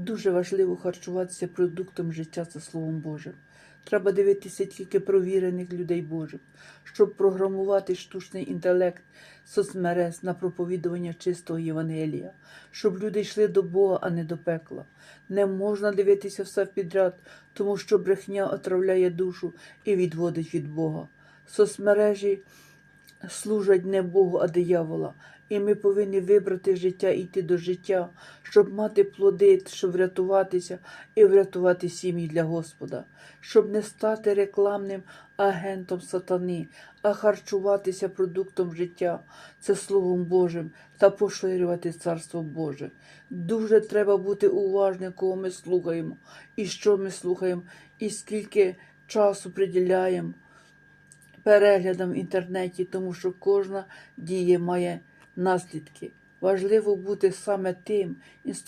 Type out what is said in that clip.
Дуже важливо харчуватися продуктом життя за Словом Божим. Треба дивитися тільки провірених людей Божих, щоб програмувати штучний інтелект соцмереж на проповідування чистого Євангелія, щоб люди йшли до Бога, а не до пекла. Не можна дивитися все підряд, тому що брехня отравляє душу і відводить від Бога. Соцмережі служать не Богу, а диявола. І ми повинні вибрати життя йти до життя, щоб мати плоди, щоб врятуватися і врятувати сім'ї для Господа, щоб не стати рекламним агентом сатани, а харчуватися продуктом життя, це Словом Божим, та поширювати Царство Боже. Дуже треба бути уважним, кого ми слухаємо, і що ми слухаємо, і скільки часу приділяємо переглядам в інтернеті, тому що кожна дія має наслідки. Важливо бути саме тим інструментом.